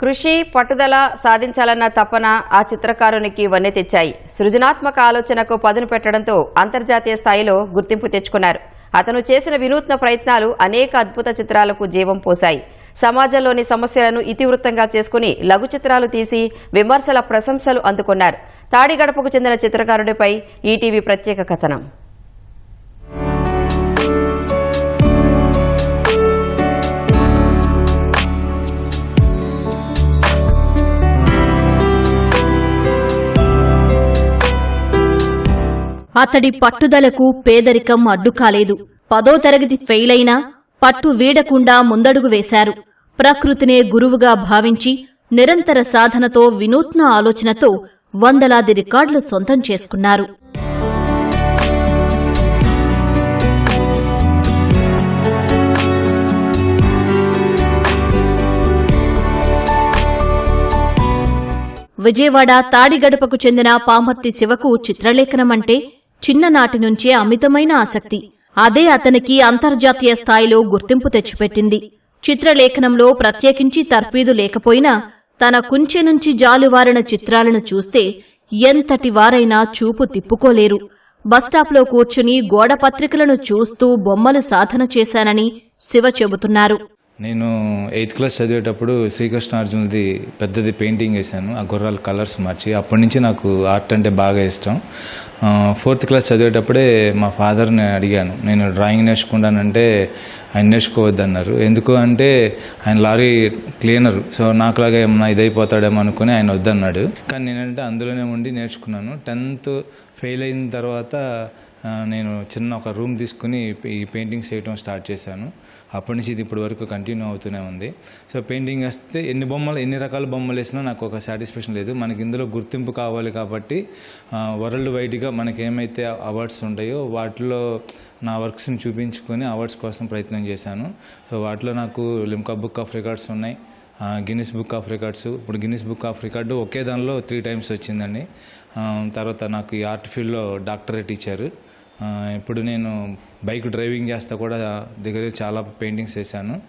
కృషి పట్టుదల సాధించాలన్న తపన ఆ చిత్రకారునికి వన్నె తెచ్చాయి. సృజనాత్మక ఆలోచనకు పదును పెట్టడంతో అంతర్జాతీయ స్థాయిలో గుర్తింపు తెచ్చుకున్నారు. అతను చేసిన వినూత్న ప్రయత్నాలు అనేక అద్భుత చిత్రాలకు జీవం పోశాయి. సమాజంలోని సమస్యలను ఇతివృత్తంగా చేసుకుని లఘు చిత్రాలు తీసి విమర్శల ప్రశంసలు అందుకున్నారు. తాడిగడపకు చెందిన చిత్రకారుడిపై ఈటీవీ ప్రత్యేక కథనం. అతడి పట్టుదలకు పేదరికం అడ్డుకాలేదు. పదో తరగతి ఫెయిల్ అయినా పట్టు వీడకుండా ముందడుగు వేశారు. ప్రకృతినే గురువుగా భావించి నిరంతర సాధనతో వినూత్న ఆలోచనతో వందలాది రికార్డులు సొంతం చేసుకున్నారు. విజయవాడ తాడిగడపకు చెందిన పామర్తి శివకు చిత్రలేఖనమంటే చిన్ననాటి నుంచే అమితమైన ఆసక్తి. అదే అతనికి అంతర్జాతీయ స్థాయిలో గుర్తింపు తెచ్చిపెట్టింది. చిత్రలేఖనంలో ప్రత్యేకించి తర్ఫీదు లేకపోయినా తన కుంచె నుంచి జాలువారిన చిత్రాలను చూస్తే ఎంతటి వారైనా చూపు తిప్పుకోలేరు. బస్టాప్లో కూర్చుని గోడ పత్రికలను చూస్తూ బొమ్మలు సాధన చేశానని శివ చెబుతున్నారు. నేను ఎయిత్ క్లాస్ చదివేటప్పుడు శ్రీకృష్ణార్జునది పెద్దది పెయింటింగ్ వేశాను. ఆ గుర్రాల కలర్స్ మార్చి అప్పటి నుంచి నాకు ఆర్ట్ అంటే బాగా ఇష్టం. ఫోర్త్ క్లాస్ చదివేటప్పుడే మా ఫాదర్ని అడిగాను. నేను డ్రాయింగ్ నేర్చుకుంటానంటే ఆయన నేర్చుకోవద్దన్నారు. ఎందుకు అంటే ఆయన లారీ క్లీనర్. సో నాకులాగా ఏమన్నా ఇదైపోతాడేమో అనుకుని ఆయన వద్దన్నాడు. కానీ నేనంటే అందులోనే ఉండి నేర్చుకున్నాను. టెన్త్ ఫెయిల్ అయిన తర్వాత నేను చిన్న ఒక రూమ్ తీసుకుని ఈ పెయింటింగ్స్ వేయటం స్టార్ట్ చేశాను. అప్పటి నుంచి ఇది ఇప్పటి వరకు కంటిన్యూ అవుతూనే ఉంది. సో పెయింటింగ్ వేస్తే ఎన్ని బొమ్మలు ఎన్ని రకాల బొమ్మలు వేసినా నాకు ఒక సాటిస్ఫాక్షన్ లేదు. మనకి ఇందులో గుర్తింపు కావాలి కాబట్టి వరల్డ్ వైడ్గా మనకి ఏమైతే అవార్డ్స్ ఉంటాయో వాటిలో నా వర్క్స్ని చూపించుకొని అవార్డ్స్ కోసం ప్రయత్నం చేశాను. సో వాటిలో నాకు లిమ్కా బుక్ ఆఫ్ రికార్డ్స్ ఉన్నాయి. Guinness book of records. ఇప్పుడు గిన్నిస్ బుక్ ఆఫ్ రికార్డు ఒకే దానిలో త్రీ టైమ్స్ వచ్చిందండి. తర్వాత నాకు ఈ ఆర్ట్ ఫీల్డ్లో డాక్టరేట్ ఇచ్చారు. ఇప్పుడు నేను బైక్ డ్రైవింగ్ చేస్తా కూడా దగ్గర చాలా పెయింటింగ్స్ వేసాను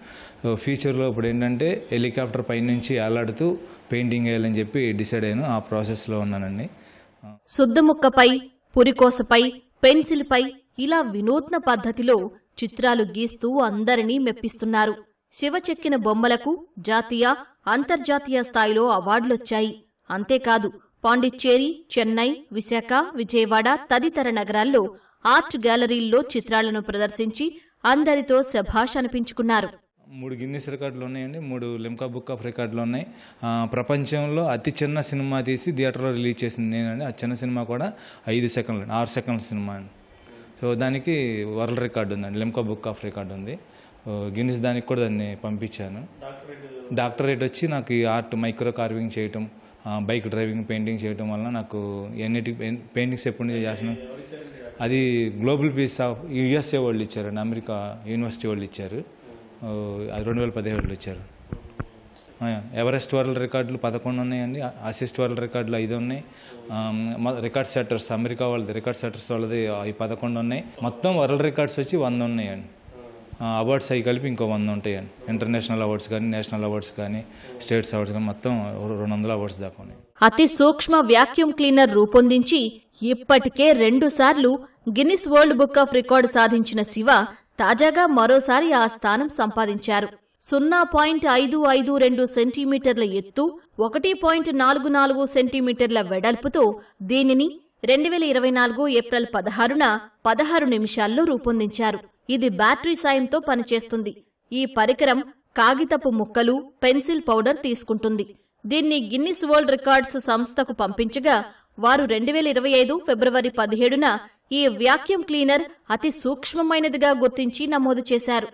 ఫ్యూచర్లో ఇప్పుడు ఏంటంటే హెలికాప్టర్ పైనుంచి అల్లాడుతూ పెయింటింగ్ వేయాలని చెప్పి డిసైడ్ అయ్యాను. ఆ ప్రాసెస్లో ఉన్నానండి. సుద్దముక్కపై పురికోసపై పెన్సిల్పై ఇలా వినూత్న పద్ధతిలో చిత్రాలు గీస్తూ అందరినీ మెప్పిస్తున్నారు. శివ చెక్కిన బొమ్మలకు జాతీయ అంతర్జాతీయ స్థాయిలో అవార్డులొచ్చాయి. అంతేకాదు పాండిచ్చేరి చెన్నై విశాఖ విజయవాడ తదితర నగరాల్లో ఆర్ట్ గ్యాలరీల్లో చిత్రాలను ప్రదర్శించి అందరితో శభాష్ అనిపించుకున్నారు. మూడు గిన్నెస్ రికార్డులు ఉన్నాయండి మూడు లిమ్కా బుక్ ఆఫ్ రికార్డులు ఉన్నాయి. ప్రపంచంలో అతి చిన్న సినిమా తీసి థియేటర్లో రిలీజ్ చేసింది నేనండి. ఆ చిన్న సినిమా కూడా ఐదు సెకండ్లు ఆరు సెకండ్ల సినిమా అండి. సో దానికి వరల్డ్ రికార్డు ఉందండి లిమ్కా బుక్ ఆఫ్ రికార్డు ఉంది. గిన్నెస్ గిన్నిస్ దానికి కూడా దాన్ని పంపించాను. డాక్టరేట్ వచ్చి నాకు ఈ ఆర్ట్ మైక్రో కార్వింగ్ చేయటం బైక్ డ్రైవింగ్ పెయింటింగ్ చేయటం వల్ల నాకు ఎన్నిటి పెయింటింగ్స్ ఎప్పటి నుంచి చేస్తున్నాను? అది గ్లోబల్ పీస్ ఆఫ్ యుఎస్ఏ వాళ్ళు ఇచ్చారండి అమెరికా యూనివర్సిటీ వాళ్ళు ఇచ్చారు. అది రెండు వేల పదిహేడులో ఇచ్చారు. ఎవరెస్ట్ వరల్డ్ రికార్డులు పదకొండు ఉన్నాయండి. అసిస్ట్ వరల్డ్ రికార్డులు ఐదు ఉన్నాయి. రికార్డ్ సెట్టర్స్ అమెరికా వాళ్ళది రికార్డ్ సెట్టర్స్ వాళ్ళది అవి పదకొండు ఉన్నాయి. మొత్తం వరల్డ్ రికార్డ్స్ వచ్చి వంద ఉన్నాయండి. అవార్డ్స్ అవి కలిపి ఇంకో వంద ఉంటాయండి ఇంటర్నేషనల్ అవార్డ్స్ కానీ నేషనల్ అవార్డ్స్ కానీ స్టేట్స్ అవార్డ్స్ కానీ మొత్తం రెండు వందల అవార్డ్స్ దాకా ఉన్నాయి. అతి సూక్ష్మ వ్యాక్యూమ్ క్లీనర్ రూపొందించి ఇప్పటికే రెండుసార్లు Guinness world book of record సాధించిన శివ తాజాగా మరోసారి ఆ స్థానం సంపాదించారు. సున్నా పాయింట్ ఐదు ఐదు రెండు సెంటీమీటర్ల ఎత్తు ఒకటి పాయింట్ నాలుగు నాలుగు సెంటీమీటర్ల వెడల్పుతో దీనిని రెండు వేల ఇరవై నాలుగు ఏప్రిల్ పదహారున పదహారు నిమిషాల్లో రూపొందించారు. ఇది బ్యాటరీ సాయంతో పనిచేస్తుంది. ఈ పరికరం కాగితపు ముక్కలు పెన్సిల్ పౌడర్ తీసుకుంటుంది. దీన్ని గిన్నిస్ వరల్డ్ రికార్డ్స్ సంస్థకు పంపించగా వారు రెండు వేల ఇరవై ఐదు ఫిబ్రవరి పదిహేడున ఈ వ్యాక్యూమ్ క్లీనర్ అతి సూక్ష్మమైనదిగా గుర్తించి నమోదు చేశారు.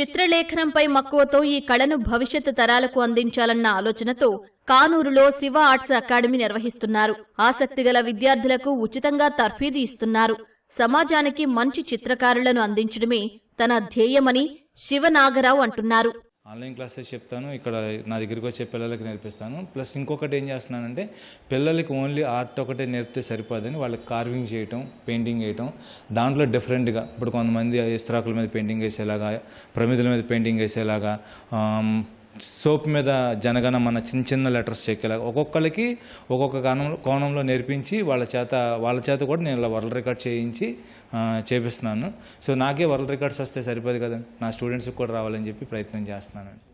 చిత్రలేఖనంపై మక్కువతో ఈ కళను భవిష్యత్ తరాలకు అందించాలన్న ఆలోచనతో కానూరులో శివ ఆర్ట్స్ అకాడమీ నిర్వహిస్తున్నారు. ఆసక్తిగల విద్యార్థులకు ఉచితంగా తర్ఫీదు ఇస్తున్నారు. సమాజానికి మంచి చిత్రకారులను అందించడమే తన ధ్యేయమని శివనాగరావు అంటున్నారు. ఆన్లైన్ క్లాసెస్ చెప్తాను. ఇక్కడ నా దగ్గరికి వచ్చే పిల్లలకి నేర్పిస్తాను. ప్లస్ ఇంకొకటి ఏం చేస్తున్నానంటే పిల్లలకి ఓన్లీ ఆర్ట్ ఒకటే నేర్పితే సరిపోదని వాళ్ళకి కార్వింగ్ చేయటం పెయింటింగ్ వేయటం దాంట్లో డిఫరెంట్గా ఇప్పుడు కొంతమంది ఇస్త్రాకుల మీద పెయింటింగ్ వేసేలాగా ప్రమిదల మీద పెయింటింగ్ వేసేలాగా సోప్ మీద జనగణ మన చిన్న చిన్న లెటర్స్ చెక్కేలాగా ఒక్కొక్కరికి ఒక్కొక్క కోణంలో కోణంలో నేర్పించి వాళ్ళ చేత వాళ్ళ చేత కూడా నేను ఇలా వరల్డ్ రికార్డ్ చేయించి చేపిస్తున్నాను. సో నాకే వరల్డ్ రికార్డ్స్ వస్తే సరిపోదు కదా నా స్టూడెంట్స్కి కూడా రావాలని చెప్పి ప్రయత్నం చేస్తున్నానండి.